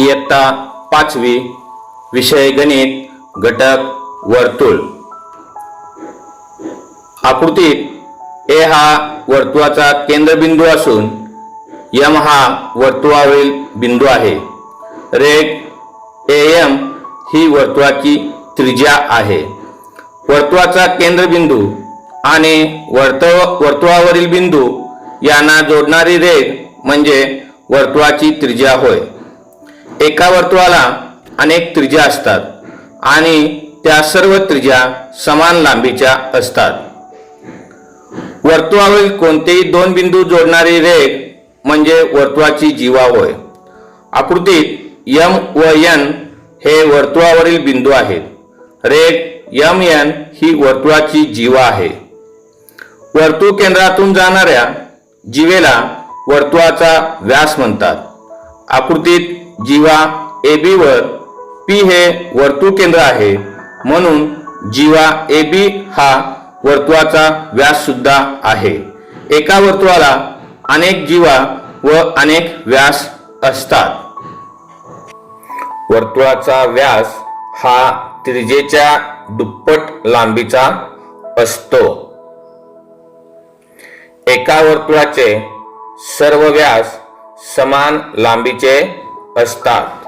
इयत्ता पाचवी विषय गणित घटक वर्तुळ. आकृतीत ए हा वर्तुळाचा केंद्रबिंदू असून यम हा वर्तुळावरील बिंदू आहे. रेग ए एम ही वर्तुळाची त्रिज्या आहे. वर्तुळाचा केंद्रबिंदू आणि वर्तुळ वर्तुळावरील बिंदू यांना जोडणारी रेग म्हणजे वर्तुळाची त्रिज्या होय. एका वर्तुळाला अनेक त्रिज्या असतात आणि त्या सर्व त्रिज्या समान लांबीच्या असतात. वर्तुळावरील कोणतेही दोन बिंदू जोडणारी रेघ म्हणजे वर्तुळाची जीवा होय आकृतीत यम व एन हे वर्तुळावरील बिंदू आहेत. रेघ यम एन ही वर्तुळाची जीवा आहे. वर्तुळ केंद्रातून जाणाऱ्या जीवेला वर्तुळाचा व्यास म्हणतात. आकृतीत जीवा ए बी वर पी हे वर्तुळ केंद्र आहे. म्हणून जीवा ए बी हा वर्तुळाचा व्यास सुद्धा आहे. एका वर्तुळाला अनेक जीवा व अनेक व्यास असतात. वर्तुळाचा व्यास हा त्रिजेच्या दुप्पट लांबीचा असतो. एका वर्तुळाचे सर्व व्यास समान लांबीचे असतात